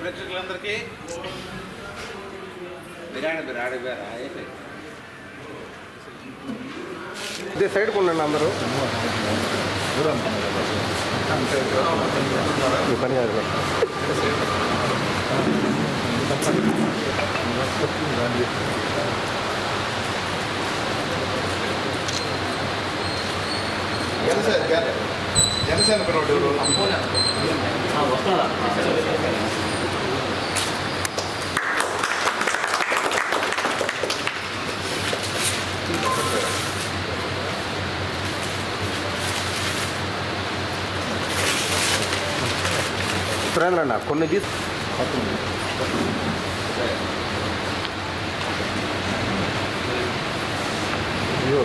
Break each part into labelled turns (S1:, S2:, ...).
S1: ప్రేక్షకులందరికీ బిర్యానీ బిర్యానీ బిర్యానీ అయిపోయింది
S2: ఇదే సైడ్కి ఉండండి అందరూ. పని కాదు.
S3: జనసేన జనసేన పిల్లడు
S2: సురేంద్ర అన్న కొన్ని తీసు ఇదిగో.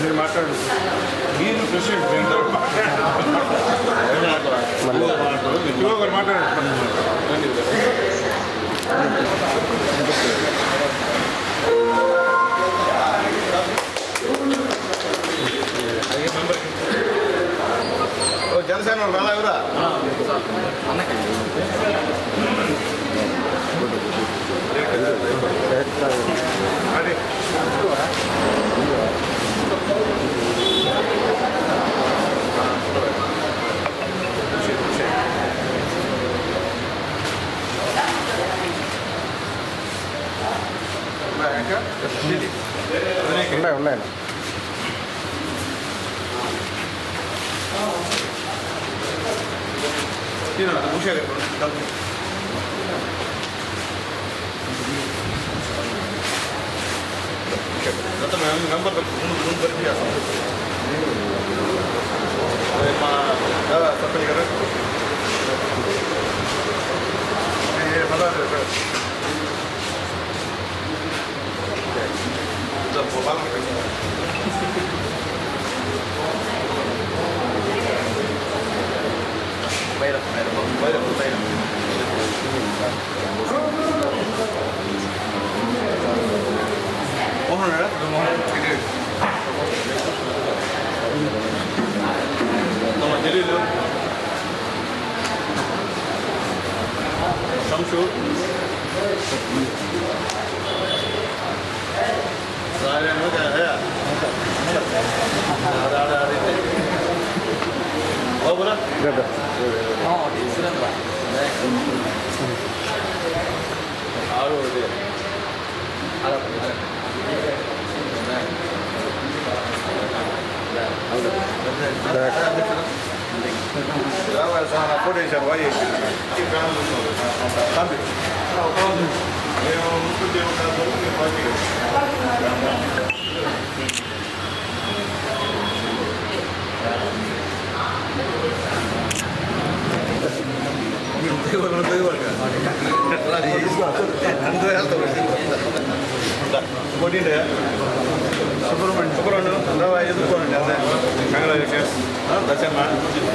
S3: మీరు మాట్లాడు మీరు ప్రెసిడెంట్ నేను
S2: మళ్ళీ
S3: శివ గారు మాట్లాడండి ఓ జనసేన వాళ్ళు రాలా ఎవరా అది
S2: ఉన్నాయి ఉన్నాయి
S3: number Onlara
S2: Tamam
S3: geliyor. Şamşu రావాలి సార్ నా ఫోటో వేసాను వాయి పంపి మేము ముస్లిం దేవుడు కాదు మేము పార్టీ కొట్టిండే సుబ్రహ్మణ్యం సుబ్రహ్మణ్యం రావా ఎదుర్కోనండి అదే కంగ్రాచులేషన్స్ దశమ్మ
S2: సరే
S3: ఇదో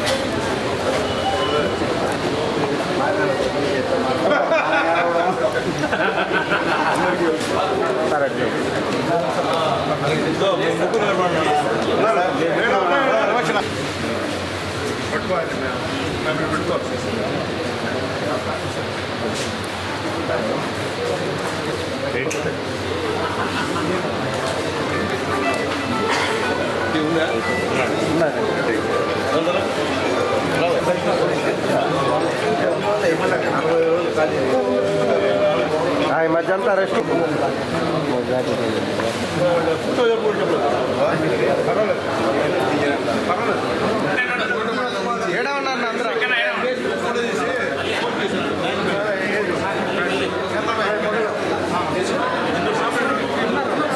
S3: మీ ముగ్గురు నిలబడండి. ఉన్నారా? నేను ఉన్నాను. రమేష్ నా- పట్టుకోవాలి మేము పెట్టుకోవాలి ఇది ఉందా
S2: ఉన్నాయి
S3: ఉందా?
S2: ఆ, ఈ మధ్య అంతా రెస్ట్ పర్వాలేదు ఉన్నారు అందరూ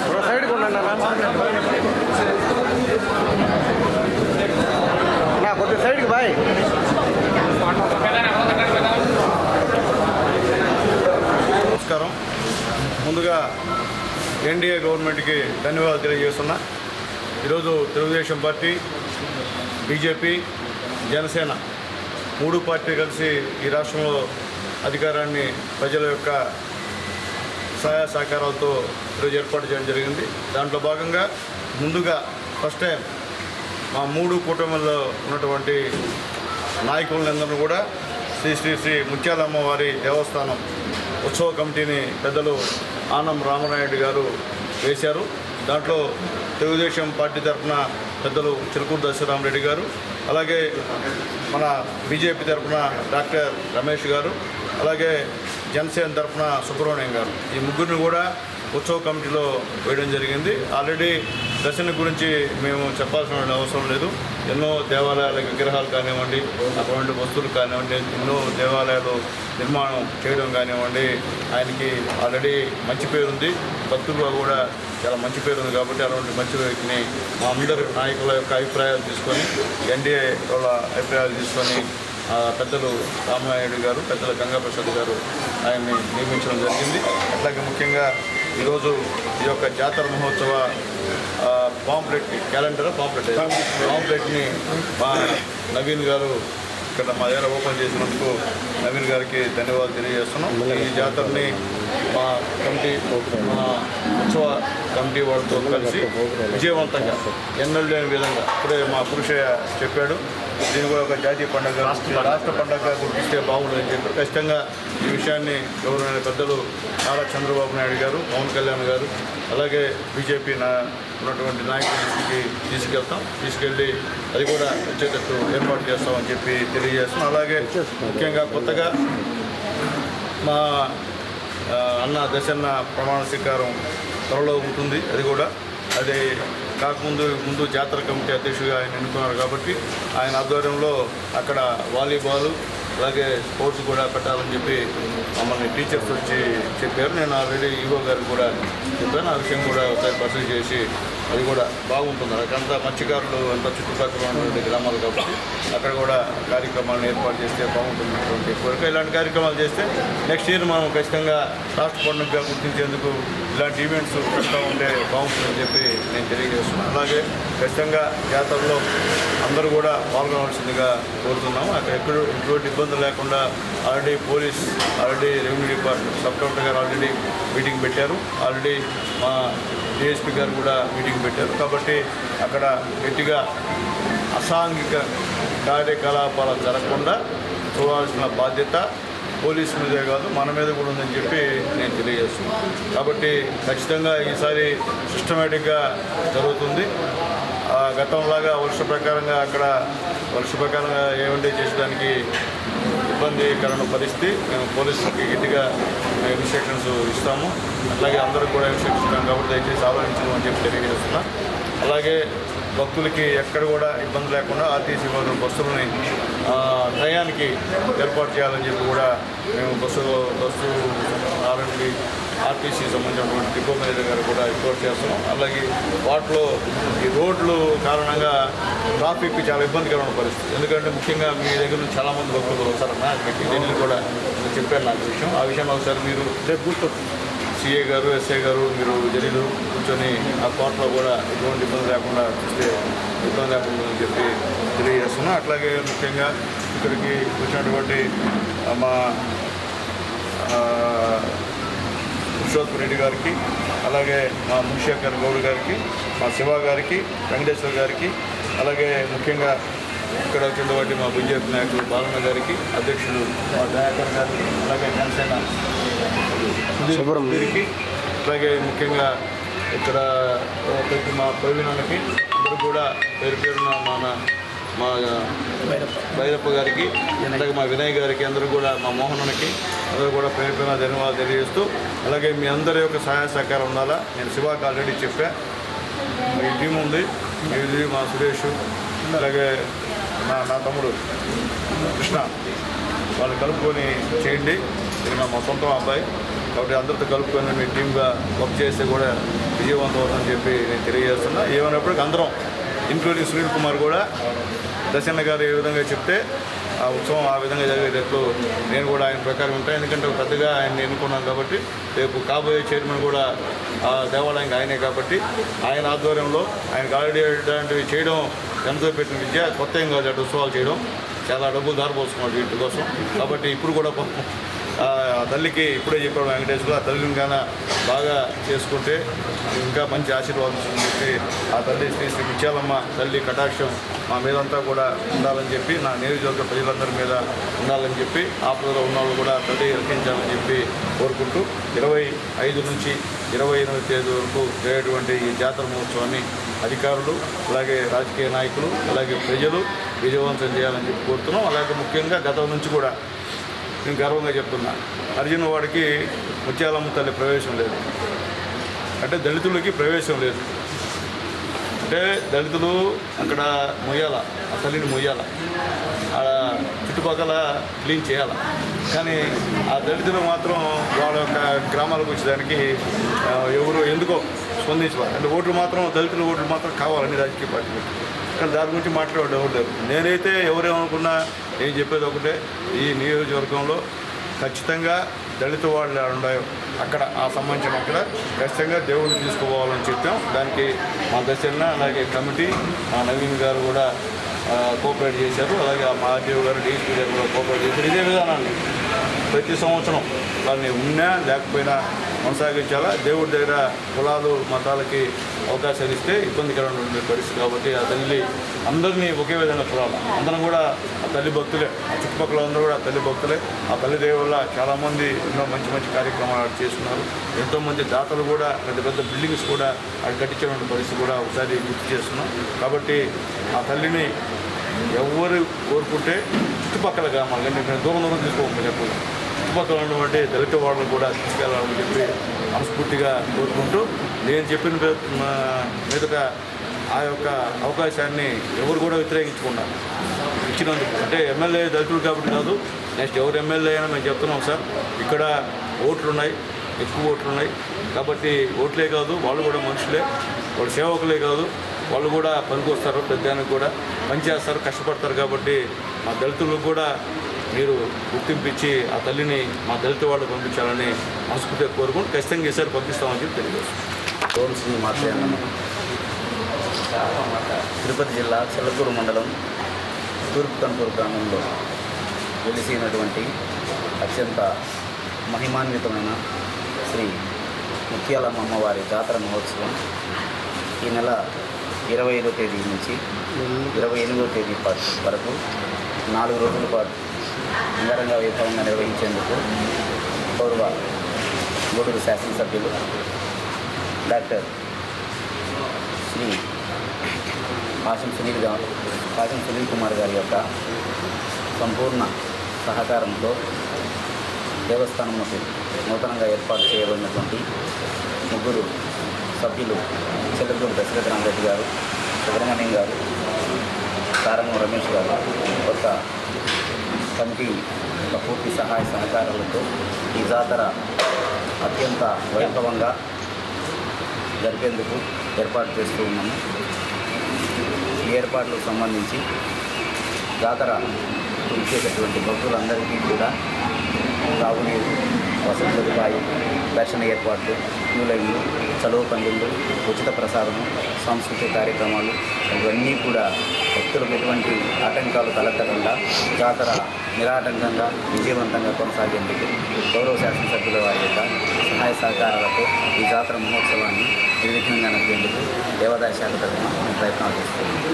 S2: బ్రో సైడ్కి ఉండండి అన్న
S4: బాయ్
S3: నమస్కారం ముందుగా ఎన్డీఏ గవర్నమెంట్కి ధన్యవాదాలు తెలియజేస్తున్నా. ఈరోజు తెలుగుదేశం పార్టీ బీజేపీ జనసేన మూడు పార్టీ కలిసి ఈ రాష్ట్రంలో అధికారాన్ని ప్రజల యొక్క సహాయ సహకారాలతో ఈరోజు ఏర్పాటు చేయడం జరిగింది. దాంట్లో భాగంగా ముందుగా ఫస్ట్ టైం మా మూడు కూటమిల్లో ఉన్నటువంటి నాయకులందరూ కూడా శ్రీ శ్రీ శ్రీ ముత్యాలమ్మ వారి దేవస్థానం ఉత్సవ కమిటీని పెద్దలు ఆనం రామనాయుడు గారు వేశారు. దాంట్లో తెలుగుదేశం పార్టీ తరఫున పెద్దలు చిలుకూరు దశరామరెడ్డి గారు అలాగే మన బీజేపీ తరఫున డాక్టర్ రమేష్ గారు అలాగే జనసేన తరఫున సుబ్రహ్మణ్యం గారు. ఈ ముగ్గురిని కూడా ఉత్సవ కమిటీలో వేయడం జరిగింది. ఆల్రెడీ దర్శన గురించి మేము చెప్పాల్సిన అవసరం లేదు. ఎన్నో దేవాలయాల విగ్రహాలు కానివ్వండి అటువంటి వస్తువులు కానివ్వండి ఎన్నో దేవాలయాలు నిర్మాణం చేయడం కానివ్వండి ఆయనకి ఆల్రెడీ మంచి పేరుంది భక్తులుగా కూడా చాలా మంచి పేరు ఉంది కాబట్టి అలాంటి మంచి వ్యక్తిని మా అందరి నాయకుల యొక్క అభిప్రాయాలు తీసుకొని ఎన్డీఏ వాళ్ళ అభిప్రాయాలు తీసుకొని పెద్దలు రామనాయుడు గారు పెద్దల గంగాప్రసాద్ గారు ఆయన్ని నియమించడం జరిగింది. అట్లాగే ముఖ్యంగా ఈరోజు ఈ యొక్క జాతర మహోత్సవ ఆ, పాంప్లెట్ క్యాలెండర్ పాంప్లెట్ పాంప్లెట్ని మా నవీన్ గారు ఇక్కడ మా దగ్గర ఓపెన్ చేసినందుకు నవీన్ గారికి ధన్యవాదాలు తెలియజేస్తున్నాం. ఈ జాతరని మా కమిటీ మా ఉత్సవ కమిటీ వాళ్ళతో కలిసి విజయవంతంగా ఎన్నెల్ లేని విధంగా ఇప్పుడే మా పురుషయ్య చెప్పాడు. దీన్ని కూడా ఒక జాతీయ పండుగ. రాష్ట్ర పండుగ. గుర్తిస్తే బాగుంటుందని చెప్పి ఖచ్చితంగా ఈ విషయాన్ని గౌరవమైన పెద్దలు నారా చంద్రబాబు నాయుడు గారు పవన్ కళ్యాణ్ గారు అలాగే బీజేపీ నా ఉన్నటువంటి నాయకుల దృష్టికి తీసుకెళ్తాం. తీసుకెళ్ళి అది కూడా వచ్చేటట్టు ఏర్పాటు చేస్తామని చెప్పి తెలియజేస్తున్నాం. అలాగే ముఖ్యంగా కొత్తగా మా అన్న దశన్న ప్రమాణ స్వీకారం త్వరలో ఉంటుంది. అది కూడా అది కాకముందు ముందు జాతర కమిటీ అధ్యక్షుడిగా ఆయన ఎన్నుకున్నారు కాబట్టి ఆయన ఆధ్వర్యంలో అక్కడ వాలీబాల్ అలాగే స్పోర్ట్స్ కూడా పెట్టాలని చెప్పి మమ్మల్ని టీచర్స్ వచ్చి చెప్పారు. నేను ఆల్రెడీ ఈవో గారికి కూడా చెప్పాను. ఆ విషయం కూడా ఒకసారి పరిశీలి చేసి అది కూడా బాగుంటుంది అక్కడంతా మత్స్యకారులు అంతా చుట్టుపక్కల ఉన్నటువంటి గ్రామాలు కాబట్టి అక్కడ కూడా కార్యక్రమాలను ఏర్పాటు చేస్తే బాగుంటున్నటువంటి కోరిక. ఇలాంటి కార్యక్రమాలు చేస్తే నెక్స్ట్ ఇయర్ మనం ఖచ్చితంగా రాష్ట్ర పండుగగా గుర్తించేందుకు ఇలాంటి ఈవెంట్స్ పెడతా ఉంటే బాగుంటుందని చెప్పి నేను తెలియజేస్తున్నాను. అలాగే ఖచ్చితంగా జాతరలో అందరూ కూడా పాల్గొనవలసిందిగా కోరుతున్నాము. అక్కడ ఎక్కడ ఎటువంటి ఇబ్బందులు లేకుండా already police already revenue department sub collector గారు ఆల్రెడీ మీటింగ్ పెట్టారు. ఆల్రెడీ మా డిఎస్పీ గారు కూడా మీటింగ్ పెట్టారు. కాబట్టి అక్కడ గట్టిగా అసాంఘిక కార్యకలాపాలు జరగకుండా చూడాల్సిన బాధ్యత పోలీసు మీదే కాదు మన మీద కూడా ఉందని చెప్పి నేను తెలియజేస్తున్నాను. కాబట్టి ఖచ్చితంగా ఈసారి సిస్టమేటిక్గా జరుగుతుంది. ఆ గతంలాగా వర్ష ప్రకారంగా అక్కడ వర్ష ప్రకారంగా ఏమంటే చేసడానికి ఇబ్బందికరణ పరిస్థితి. మేము పోలీసులకి గట్టిగా ఇన్స్ట్రక్షన్స్ ఇస్తాము. అలాగే అందరూ కూడా ఇన్స్ట్రక్షన్స్ దయచేసి ఆలోచించమని చెప్పి తెలియజేస్తున్నా. అలాగే భక్తులకి ఎక్కడ కూడా ఇబ్బంది లేకుండా ఆర్టీసీ వాళ్ళు బస్సులని టయానికి ఏర్పాటు చేయాలని చెప్పి కూడా మేము బస్సు బస్సు ఆర్ఎండి ఆర్టీసీ సంబంధించినటువంటి డిపో మేనేజర్ గారు కూడా రిపోర్ట్ చేస్తున్నాం. అలాగే వాటిలో ఈ రోడ్లు కారణంగా ట్రాఫిక్ చాలా ఇబ్బందికరమైన పరిస్థితి. ఎందుకంటే ముఖ్యంగా మీ దగ్గర నుంచి చాలామంది భక్తులు వస్తారన్న మీకు దీనిని కూడా చెప్పారు నాకు విషయం. ఆ విషయం ఒకసారి మీరు గుర్తు సిఏ గారు ఎస్ఐ గారు మీరు ఢిల్లీలో కూర్చొని ఆ కోర్టులో కూడా ఎటువంటి ఇబ్బంది లేకుండా చూస్తే ఇబ్బంది లేకుండా అని చెప్పి తెలియజేస్తున్నాం. అట్లాగే ముఖ్యంగా ఇక్కడికి వచ్చినటువంటి మా ఆ, పురుషోత్తమ రెడ్డి గారికి అలాగే మా మునిశేఖర్ గౌడ్ గారికి మా శివ గారికి వెంకటేశ్వర గారికి అలాగే ముఖ్యంగా ఇక్కడ వచ్చినటువంటి మా బీజేపీ నాయకులు బాలన్న గారికి అధ్యక్షులు మా దయాకర్ గారికి అలాగే జనసేన
S4: శుభ్రం.
S3: వీరికి అలాగే ముఖ్యంగా ఇక్కడ ప్రతి మా ప్రవీణానికి అందరూ కూడా పేరు పేరున మన మా భైరప్ప గారికి అలాగే మా వినయ్ గారికి అందరూ కూడా మా మోహనునికి అందరూ కూడా పేరు పేరున ధన్యవాదాలు తెలియజేస్తూ అలాగే మీ అందరి యొక్క సహాయ సహకారం ఉండాలా నేను శివాకి ఆల్రెడీ చెప్పా. మీ టీం ఉంది ఇది మా సురేష్ అలాగే నా నా తమ్ముడు కృష్ణ. వాళ్ళు కలుపుకొని చేయండి ఇది నా మా సొంతం అబ్బాయి. కాబట్టి అందరితో కలుపుకొని మీ టీమ్గా వర్క్ చేస్తే కూడా విజయవంతం అవుతుందని చెప్పి నేను తెలియజేస్తున్నా. ఏమైనప్పటికీ అందరం ఇంక్లూడింగ్ సునీల్ కుమార్ కూడా దశన్న గారు ఏ విధంగా చెప్తే ఆ ఉత్సవం ఆ విధంగా జరిగేటట్లు నేను కూడా ఆయన ప్రకారం ఉంటాను ఎందుకంటే పెద్దగా ఆయన ఎన్నుకున్నాను కాబట్టి రేపు కాబోయే చైర్మన్ కూడా ఆ దేవాలయానికి ఆయనే కాబట్టి ఆయన ఆధ్వర్యంలో ఆయనకు ఆల్రెడీ ఇలాంటివి చేయడం ఎంతో పెట్టిన విద్య కొత్త ఏం కాదు అటు ఉత్సవాలు చేయడం. చాలా డబ్బులు దారిపోసుకున్నాడు వీటి కోసం. కాబట్టి ఇప్పుడు కూడా తల్లికి ఇప్పుడే చెప్పాడు వెంకటేశ్వర ఆ తల్లిని కానీ బాగా చేసుకుంటే ఇంకా మంచి ఆశీర్వాదం చెప్పి ఆ తల్లి శ్రీ శ్రీ ముత్యాలమ్మ తల్లి కటాక్షం మా మీదంతా కూడా ఉండాలని చెప్పి నా నియోజకవర్గ ప్రజలందరి మీద ఉండాలని చెప్పి ఆపదలో ఉన్న వాళ్ళు కూడా తల్లి రక్షించాలని చెప్పి కోరుకుంటూ ఇరవై ఐదు నుంచి ఇరవై ఎనిమిది తేదీ వరకు జరిగేటువంటి ఈ జాతర మహోత్సవాన్ని అధికారులు అలాగే రాజకీయ నాయకులు అలాగే ప్రజలు విజయవంతం చేయాలని చెప్పి కోరుతున్నాం. అలాగే ముఖ్యంగా గతం నుంచి కూడా నేను గర్వంగా చెప్తున్నా. అర్జున వాడికి ముత్యాలమ్మ తల్లి ప్రవేశం లేదు. అంటే దళితులకి ప్రవేశం లేదు. అంటే దళితులు అక్కడ మొయ్యాల ఆ తల్లిని మొయ్యాల. ఆ చుట్టుపక్కల క్లీన్ చేయాల. కానీ ఆ దళితులు మాత్రం వాళ్ళ యొక్క గ్రామాలకు వచ్చేదానికి ఎవరు ఎందుకో స్పందించాలి అంటే ఓట్లు మాత్రం దళితుల ఓట్లు మాత్రం కావాలని రాజకీయ పార్టీలు. కానీ దాని గురించి మాట్లాడే ఎవరు లేరు నేనైతే ఎవరేమనుకున్నా నేను చెప్పేది ఒకటే. ఈ నియోజకవర్గంలో ఖచ్చితంగా దళిత వాళ్ళు ఉన్నాయో అక్కడ ఆ సంబంధించిన అక్కడ ఖచ్చితంగా దేవుడిని తీసుకుపోవాలని చెప్పాం. దానికి మా దశన్న అలాగే కమిటీ మా నవీన్ గారు కూడా కోఆపరేట్ చేశారు. అలాగే ఆ ఆర్డీఓ గారు డీఎస్పీ గారు కూడా కోఆపరేట్ చేశారు. ఇదే విధానాన్ని ప్రతి సంవత్సరం దాన్ని ఉన్నా లేకపోయినా కొనసాగించాలా? దేవుడి దగ్గర కులాలు మతాలకి అవకాశాలు ఇస్తే ఇబ్బందికరమైన పరిస్థితి కాబట్టి ఆ తల్లి అందరినీ ఒకే విధంగా చూడాలి. అందరం కూడా ఆ తల్లి భక్తులే. ఆ చుట్టుపక్కల అందరూ కూడా ఆ తల్లి భక్తులే. ఆ తల్లి దేవి వల్ల చాలామంది ఎన్నో మంచి మంచి కార్యక్రమాలు చేస్తున్నారు. ఎంతోమంది దాతలు కూడా పెద్ద పెద్ద బిల్డింగ్స్ కూడా అక్కడ కట్టించేటువంటి పరిస్థితి కూడా ఒకసారి గుర్తు చేస్తున్నాం. కాబట్టి ఆ తల్లిని ఎవరు కోరుకుంటే చుట్టుపక్కల గ్రామాలు కానీ మేము దూరం దూరం తీసుకోవాలి చెప్పు చుట్టుపక్కల ఉన్నటువంటి దళిత వాళ్ళని కూడా తీసుకెళ్ళాలని చెప్పి మనస్ఫూర్తిగా కోరుకుంటూ నేను చెప్పిన మా- మీదట ఆ యొక్క అవకాశాన్ని ఎవరు కూడా వ్యతిరేకించుకున్నారు ఇచ్చినందుకు. అంటే ఎమ్మెల్యే దళితులు కాబట్టి కాదు నెక్స్ట్ ఎవరు ఎమ్మెల్యే అయినా మేము చెప్తున్నాం సార్ ఇక్కడ ఓట్లు ఉన్నాయి ఎక్కువ ఓట్లు ఉన్నాయి. కాబట్టి ఓట్లే కాదు వాళ్ళు కూడా మనుషులే వాళ్ళు సేవకులే కాదు వాళ్ళు కూడా పనికొస్తారు పెద్దానికి కూడా. పనిచేస్తారు కష్టపడతారు కాబట్టి మా దళితులకు కూడా మీరు గుర్తింపు ఇచ్చి ఆ తల్లిని మా దళిత వాళ్ళు పంపించాలని మనస్ఫూర్తిగా కోరుకుంటూ ఖచ్చితంగా ఈసారి పంపిస్తామని చెప్పి తెలియజేస్తున్నాం.
S4: ఓం శ్రీ మాత్రే తిరుపతి జిల్లా చెల్లకూరు మండలం తూర్పు కనుపూరు గ్రామంలో వెలిసినటువంటి అత్యంత మహిమాన్వితమైన శ్రీ ముత్యాలమ్మ అమ్మవారి జాతర మహోత్సవం ఈ నెల ఇరవై ఐదో తేదీ నుంచి ఇరవై ఎనిమిదో తేదీ వరకు నాలుగు రోజుల పాటు అంగరంగ వైభవంగా నిర్వహించేందుకు గౌరవ గూడూరు శాసనసభ్యులు డాక్టర్ శ్రీ పాశం సునీల్గా సునీల్ కుమార్ గారి యొక్క సంపూర్ణ సహకారంతో దేవస్థానంలోకి నూతనంగా ఏర్పాటు చేయబడినటువంటి ముగ్గురు సభ్యులు చెల్లెదూరు దశరథ రామరెడ్డి గారు సుబ్రహ్మణ్యం గారు సారంగం రమేష్ గారు కొత్త కమిటీ యొక్క పూర్తి సహాయ సహకారాలతో ఈ జాతర అత్యంత వైభవంగా జరిపేందుకు ఏర్పాటు చేస్తూ ఉన్నాము. ఈ ఏర్పాట్లకు సంబంధించి జాతర ఇచ్చేటటువంటి భక్తులందరికీ కూడా తాగునీరు వసతి సదుపాయం దర్శన ఏర్పాట్లు క్యూ లైన్లు చలువ ఉచిత ప్రసాదము సాంస్కృతిక కార్యక్రమాలు ఇవన్నీ కూడా భక్తులకు ఎటువంటి ఆటంకాలు తలెత్తకుండా జాతర నిరాటంకంగా విజయవంతంగా కొనసాగేందుకు గౌరవ శాసనసభ్యుల వారి యొక్క సహాయ సహకారాలతో ఈ జాతర మహోత్సవాన్ని నిర్విఘ్నంగా నడిపేందుకు దేవాదాయ శాఖ తరఫున మేము ప్రయత్నాలు చేస్తున్నాం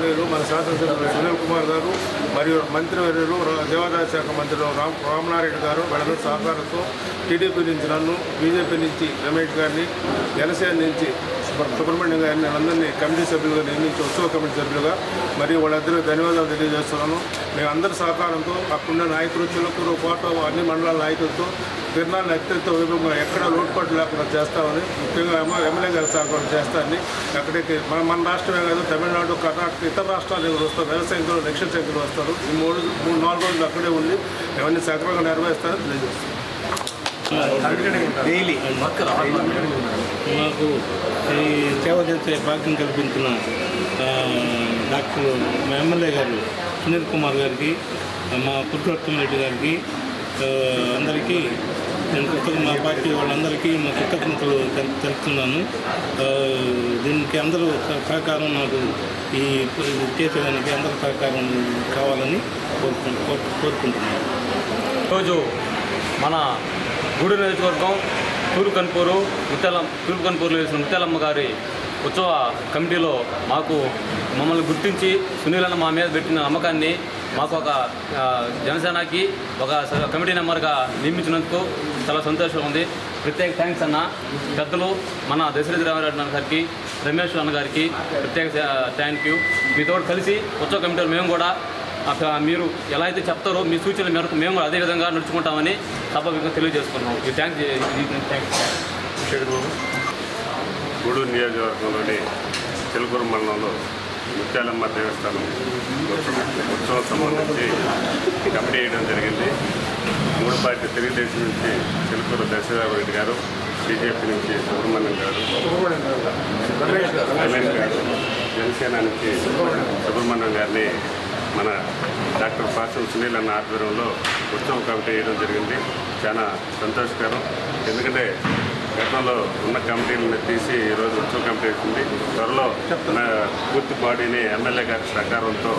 S5: నేను మన శాసనసభ్యులు సునీల్ కుమార్ గారు మరియు మంత్రివర్యులు రా- దేవాదాయ శాఖ మంత్రులు రామ్ రామనారాయణ గారు వాళ్ళందరూ సహకారంతో టీడీపీ నుంచి నన్ను బీజేపీ నుంచి రమేష్ గారిని జనసేన నుంచి సుబ్రహ్మణ్యం గారిని అందరినీ కమిటీ సభ్యులుగా నియమించి ఉత్సవ కమిటీ సభ్యులుగా మరియు వాళ్ళందరూ ధన్యవాదాలు తెలియజేస్తున్నాను. మేము అందరి సహకారంతో అక్కడున్న నాయకులు చిలుకూరు కోట అన్ని మండలాల నాయకులతో తిరునాళ్ళని అత్యంత వైభవంగా ఎక్కడ లోటుపాటు లేకుండా చేస్తామని ముఖ్యంగా ఎమ్మెల్యే గారి సహకారం చేస్తారని అక్కడికి మన మన రాష్ట్రమే కాదు తమిళనాడు కర్ణాటక ఇతర రాష్ట్రాల నుంచి వస్తారు. వేల సంఖ్యలో లక్షల వస్తారు. ఈ మూడు మూడు నాలుగు రోజులు అక్కడే ఉండి ఇవన్నీ సక్రమంగా నిర్వహిస్తారని తెలియజేస్తారు
S6: డైలీ
S7: మాకు ఈ సేవ చేసే భాగ్యం కల్పించిన డాక్టర్ మా ఎమ్మెల్యే గారు సునీల్ కుమార్ గారికి మా పుట్టురత్నం రెడ్డి గారికి అందరికీ నేను కృతజ్ఞ మా పార్టీ వాళ్ళందరికీ మా కృతజ్ఞతలు తెల్- తెలుపుతున్నాను. దీనికి అందరూ సహ- సహకారం నాకు ఈ చేసేదానికి అందరూ సహకారం కావాలని కోరుకు కోరు- కోరుకుంటున్నాను.
S8: ఈరోజు మన గూడూరు నియోజకవర్గం తూర్పు కన్పూరు ముత్యాలం తూర్పు కన్పూరులో వేసిన ముత్యాలమ్మ గారి ఉత్సవ కమిటీలో మాకు మమ్మల్ని గుర్తించి సునీలన్న మా మీద పెట్టిన నమ్మకాన్ని మాకు ఒక జనసేనకి ఒక కమిటీ నెంబర్గా నియమించినందుకు చాలా సంతోషం ఉంది. ప్రత్యేక థ్యాంక్స్ అన్న. పెద్దలు మన దశరథ రామారెడ్డి అన్న గారికి రమేష్ అన్న గారికి ప్రత్యేక థ్యాంక్ యూ మీతో కలిసి ఉత్సవ కమిటీలో మేము కూడా మీరు ఎలా అయితే చెప్తారో మీ సూచనల మేరకు మేము కూడా అదే విధంగా నడుచుకుంటామని సభాముఖంగా తెలియజేసుకున్నాం. ఈ థ్యాంక్ థ్యాంక్స్
S9: గూడూరు నియోజకవర్గంలోని చిలుకూరు మండలంలో ముత్యాలమ్మ దేవస్థానం ఉత్సవం సంబంధించి కమిటీ వేయడం జరిగింది. మూడు పార్టీ తెలుగుదేశం నుంచి చిలుకూరు దశరామరెడ్డి గారు బీజేపీ నుంచి సుబ్రహ్మణ్యం గారు రమేష్ గారు జనసేన నుంచి సుబ్రహ్మణ్యం గారిని మన డాక్టర్ పాసం సునీల్ అన్న ఆధ్వర్యంలో ఉత్సవం కమిటీ వేయడం జరిగింది. చాలా సంతోషకరం. ఎందుకంటే గతంలో ఉన్న కమిటీలను తీసి ఈరోజు ఉత్సవ కమిటీ వేసింది. త్వరలో మన పూర్తి బాడీని ఎమ్మెల్యే గారి సహకారంతో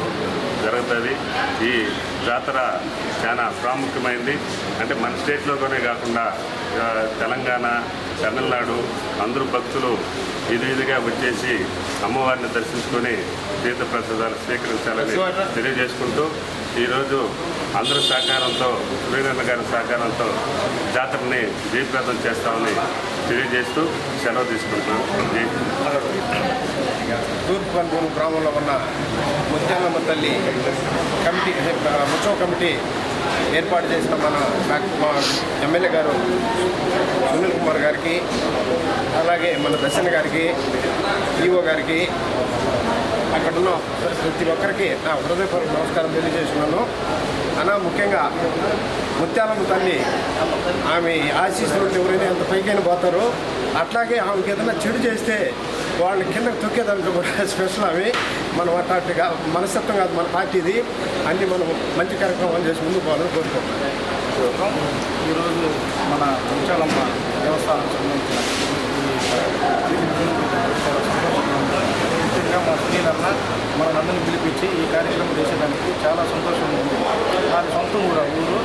S9: జరుగుతుంది. ఈ జాతర చాలా ప్రాముఖ్యమైంది. అంటే మన స్టేట్లోనే కాకుండా తెలంగాణ తమిళనాడు అందరూ భక్తులు ఇది ఇదిగా వచ్చేసి అమ్మవారిని దర్శించుకొని తీర్థ ప్రసాదాలు స్వీకరించాలని తెలియజేసుకుంటూ ఈరోజు అందరి సహకారంతో సూర్యనారాయణ గారి సహకారంతో జాతరని జయప్రదం చేస్తామని తెలియజేస్తూ సెలవు తీసుకుంటున్నాం
S10: తూర్పు గ్రామంలో ఉన్న ముత్యాలమ్మ తల్లి కమిటీ ఉత్సవ కమిటీ ఏర్పాటు చేసిన మన మా ఎమ్మెల్యే గారు సునీల్ కుమార్ గారికి అలాగే మన దర్శన్ గారికి ఈఓ గారికి అక్కడున్న ప్రతి ఒక్కరికి నా హృదయపూర్వక నమస్కారం తెలియజేస్తున్నాను. అనా ముఖ్యంగా ముత్యాలమ్మ తల్లి ఆమె ఆశీస్సులు ఎవరైనా ఎంత పైకైనా పోతారు అట్లాగే ఆమెకి ఏదైనా చెడు చేస్తే వాళ్ళ కిందకు తొక్కేదాంట్లో కూడా స్పెషల్ అవి మనం అట్లాంటిగా మనస్తత్వం కాదు మన పార్టీది. అన్ని మనం మంచి కార్యక్రమాలు చేసి ముందుకు పోవాలని కోరుకుంటున్నాం.
S6: ఈరోజు మన ఉంచాలమ్మ దేవస్థానం సంబంధించిన ముఖ్యంగా మా సునీల్ మనందరినీ పిలిపించి ఈ కార్యక్రమం చేసేదానికి చాలా సంతోషంగా ఉంది. వారి సొంతం కూడా ఊరు.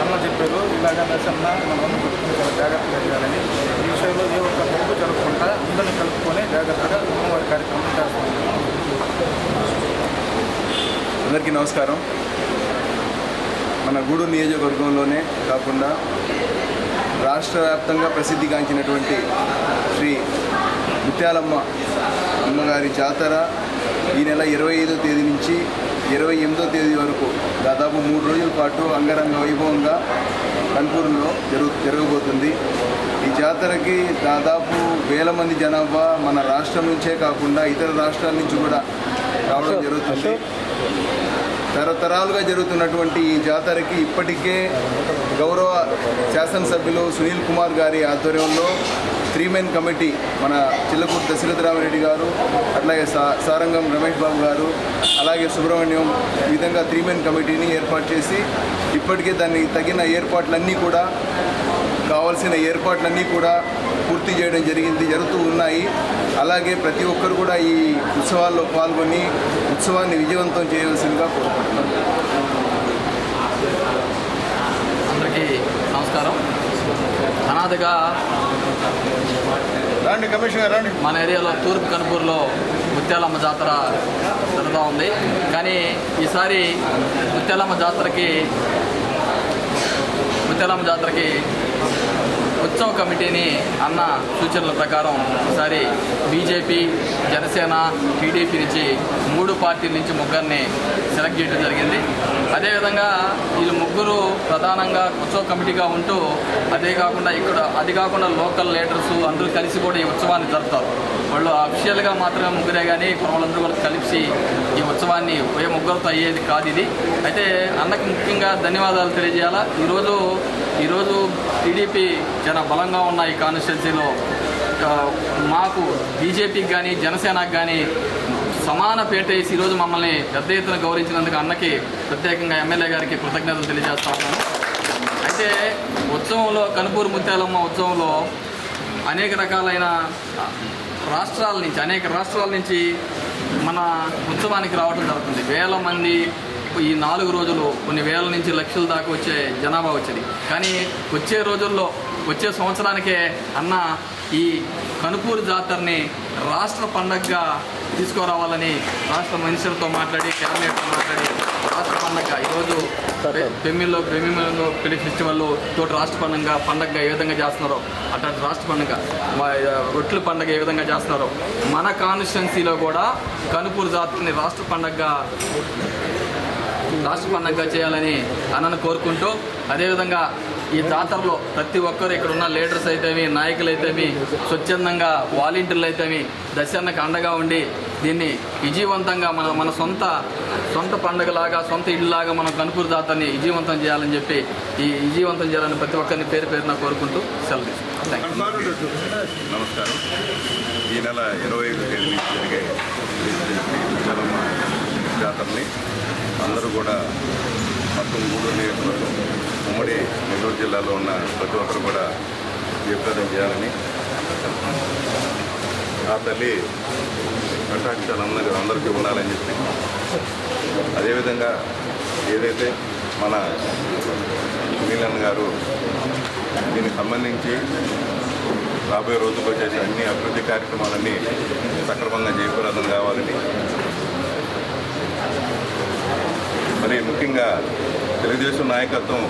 S6: అన్న చెప్పారు ఇలాగా దశన్న మనందరం పెట్టుకుని చాలా జాగ్రత్తగా చేయాలని ఈ విషయంలో ఏ ఒక్క తప్పు జరగకుండా అందరిని కలుపుకొని జాగ్రత్తగా అమ్మవారి కార్యక్రమం చేస్తాం.
S11: అందరికీ నమస్కారం. మన గూడూరు నియోజకవర్గంలోనే కాకుండా రాష్ట్ర వ్యాప్తంగా ప్రసిద్ధిగాంచినటువంటి శ్రీ ముత్యాలమ్మ అమ్మగారి జాతర ఈ నెల ఇరవై ఐదో తేదీ నుంచి ఇరవై ఎనిమిదో తేదీ వరకు దాదాపు మూడు రోజుల పాటు అంగరంగ వైభవంగా కన్పూర్లో జరుగు జరగబోతుంది. ఈ జాతరకి దాదాపు వేల మంది జనాభా మన రాష్ట్రం నుంచే కాకుండా ఇతర రాష్ట్రాల నుంచి కూడా రావడం జరుగుతుంది. తరతరాలుగా జరుగుతున్నటువంటి ఈ జాతరకి ఇప్పటికే గౌరవ శాసనసభ్యులు సునీల్ కుమార్ గారి ఆధ్వర్యంలో త్రీ మెన్ కమిటీ మన చిల్లకూరు దశరథ రామరెడ్డి గారు అట్లాగే సా సారంగం రమేష్ బాబు గారు అలాగే సుబ్రహ్మణ్యం ఈ విధంగా త్రీ మెన్ కమిటీని ఏర్పాటు చేసి ఇప్పటికే దానికి తగిన ఏర్పాట్లన్నీ కూడా కావాల్సిన ఏర్పాట్లన్నీ కూడా పూర్తి చేయడం జరిగింది జరుగుతూ ఉన్నాయి. అలాగే ప్రతి ఒక్కరు కూడా ఈ ఉత్సవాల్లో పాల్గొని ఉత్సవాన్ని విజయవంతం చేయవలసిందిగా కోరుకుంటున్నాను
S12: అందరికీ నమస్కారం. అనాథగా
S6: రండి కమిషనర్ రండి.
S12: మన ఏరియాలో తూర్పు కనుపూరులో ముత్యాలమ్మ జాతర జరుగుతూ ఉంది. కానీ ఈసారి ముత్యాలమ్మ జాతరకి ముత్యాలమ్మ జాతరకి ఉత్సవ కమిటీని అన్న సూచనల ప్రకారం ఒకసారి బీజేపీ జనసేన టీడీపీ నుంచి మూడు పార్టీల నుంచి ముగ్గురిని సెలెక్ట్ చేయడం జరిగింది. అదేవిధంగా వీళ్ళు ముగ్గురు ప్రధానంగా ఉత్సవ కమిటీగా ఉంటూ అదే కాకుండా ఇక్కడ అది కాకుండా లోకల్ లీడర్స్ అందరూ కలిసి కూడా ఈ ఉత్సవాన్ని జరుపుతారు. వాళ్ళు అఫిషియల్గా మాత్రమే ముగ్గురే కానీ వాళ్ళందరూ కూడా కలిసి ఈ ఉత్సవాన్ని ఏ ముగ్గురితో అయ్యేది కాదు ఇది. అయితే అన్నకి ముఖ్యంగా ధన్యవాదాలు తెలియజేయాలా? ఈరోజు ఈరోజు టీడీపీ చాలా బలంగా ఉన్న ఈ కాన్స్టిట్యున్సీలో మాకు బీజేపీకి కానీ జనసేనకు కానీ సమాన పేట వేసి ఈరోజు మమ్మల్ని పెద్ద ఎత్తున గౌరవించినందుకు అన్నకి ప్రత్యేకంగా ఎమ్మెల్యే గారికి కృతజ్ఞతలు తెలియజేస్తా ఉన్నాను. అయితే ఉత్సవంలో కనుపూరు ముత్యాలమ్మ ఉత్సవంలో అనేక రకాలైన రాష్ట్రాల నుంచి అనేక రాష్ట్రాల నుంచి మన ఉత్సవానికి రావడం జరుగుతుంది. వేల మంది ఈ నాలుగు రోజులు కొన్ని వేల నుంచి లక్షల దాకా వచ్చే జనాభా వచ్చేది. కానీ వచ్చే రోజుల్లో వచ్చే సంవత్సరానికే అన్న ఈ కనుపూరు జాతరని రాష్ట్ర పండగగా తీసుకురావాలని రాష్ట్ర మినిస్టర్తో మాట్లాడి క్యాబినెట్తో మాట్లాడి రాష్ట్ర పండగ. ఈరోజు పెమ్మిల్లో పెమ్మిలో పెళ్ళి ఫెస్టివల్ తోటి రాష్ట్ర పండుగ పండగ ఏ విధంగా చేస్తున్నారో అట్లాంటి రాష్ట్ర పండుగ మా రొట్టెల ఏ విధంగా చేస్తున్నారో మన కాన్స్టిట్యున్సీలో కూడా కనుపూరు జాతరని రాష్ట్ర పండగగా రాష్ట్ర పండగగా చేయాలని అన్నను కోరుకుంటూ అదేవిధంగా ఈ జాతరలో ప్రతి ఒక్కరు ఇక్కడ ఉన్న లీడర్స్ అయితేమి నాయకులు అయితేమి స్వచ్ఛందంగా వాలంటీర్లు అయితేమి దశన్నకు అండగా ఉండి దీన్ని విజయవంతంగా మన మన సొంత సొంత పండుగలాగా సొంత ఇల్లులాగా మనం కనుపూరు జాతరని విజయవంతం చేయాలని చెప్పి ఈ విజయవంతం చేయాలని ప్రతి ఒక్కరిని పేరు పేరున కోరుకుంటూ సెలవు
S13: నమస్కారం. ఈ నెల ఇరవై ఐదు తేదీ జరిగే జాతరని అందరూ కూడా మొత్తం మూడు నియోజకవర్గం ఉమ్మడి నెల్లూరు జిల్లాలో ఉన్న ప్రతి ఒక్కరు కూడా జయప్రదం చేయాలని ఆ తల్లి కటాక్షాలు అందరికీ అందరికీ ఉండాలని చెప్పి. అదేవిధంగా ఏదైతే మన సునీలన్ గారు దీనికి సంబంధించి రాబోయే రోజుల్లో చేసే అన్ని అభివృద్ధి కార్యక్రమాలన్నీ సక్రమంగా జయప్రదం కావాలని మరి ముఖ్యంగా తెలుగుదేశం నాయకత్వం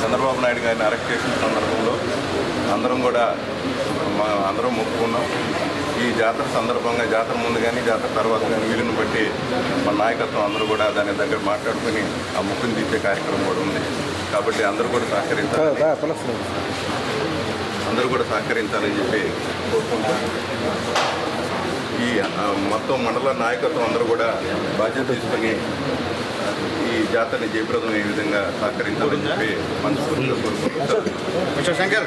S13: చంద్రబాబు నాయుడు గారిని అరెస్ట్ చేసిన సందర్భంలో అందరం కూడా మా అందరం మొక్కుకున్నాం. ఈ జాతర సందర్భంగా జాతర ముందు కానీ జాతర తర్వాత కానీ వీలుని బట్టి మన నాయకత్వం అందరూ కూడా దాని దగ్గర మాట్లాడుకుని ఆ ముక్కుని తీసే కార్యక్రమం కూడా ఉంది. కాబట్టి అందరూ కూడా సహకరించాలి. అందరూ కూడా సహకరించాలని చెప్పి కోరుకుంటూ ఈ మొత్తం మండల నాయకత్వం అందరూ కూడా బాధ్యత తీసుకొని ఈ జాతరని జయప్రదం ఏ విధంగా సహకరించాలని చెప్పి మనస్ఫూర్తిగా కోరుకుంటున్నాను.
S3: శంకర్.